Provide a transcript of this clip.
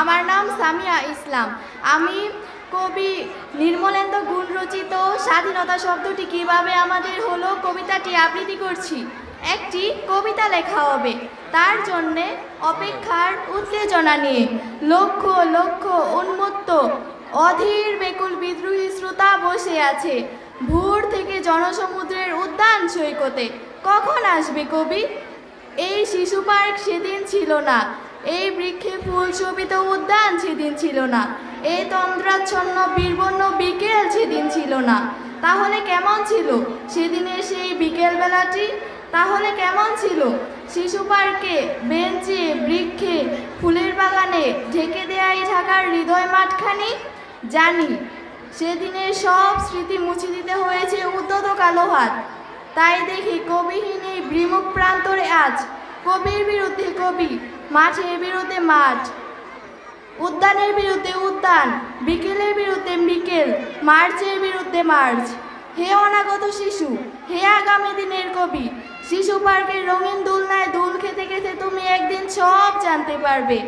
আমার নাম সামিয়া ইসলাম। আমি কবি নির্মলেন্দ্র গুণ রচিত স্বাধীনতা শব্দটি কীভাবে আমাদের হলো কবিতাটি আবৃত্তি করছি। একটি কবিতা লেখা হবে। তার জন্যে অপেক্ষার উত্তেজনা নিয়ে লক্ষ লক্ষ উন্মত্ত অধীর বেকুল বিদ্রোহী শ্রোতা বসে আছে ভোর থেকে জনসমুদ্রের উদ্যান সৈকতে। কখন আসবে কবি? এই শিশু পার্ক সেদিন ছিল না। এই বৃক্ষে ফুল শোভিত উদ্যান সেদিন ছিল না। এই তন্দ্রাচ্ছন্ন বীরবন্য বিকেল সেদিন ছিল না। তাহলে কেমন ছিল? সেদিনের সেই বিকেল বেলাটি তাহলে কেমন ছিল? শিশু পার্কে বেঞ্চে, বৃক্ষে, ফুলের বাগানে ঢেকে দেয়াই ঢাকার হৃদয় মাঠখানি? জানি, সেদিনের সব স্মৃতি মুছে দিতে হয়েছে উদ্যত কালো হাত। তাই দেখি কবিহীন এই বিমুখ প্রান্তরে আজ কবির বিরুদ্ধে কবি, মাঠের বিরুদ্ধে মাঠ। উদ্যানের বিরুদ্ধে উদ্যান, বিকেলের বিরুদ্ধে বিকেল, মার্চের বিরুদ্ধে মার্চ। হে অনাগত শিশু, হে আগামী দিনের কবি, শিশু পার্কের রঙিন দুলনায় দুল খেতে খেতে তুমি একদিন সব জানতে পারবে।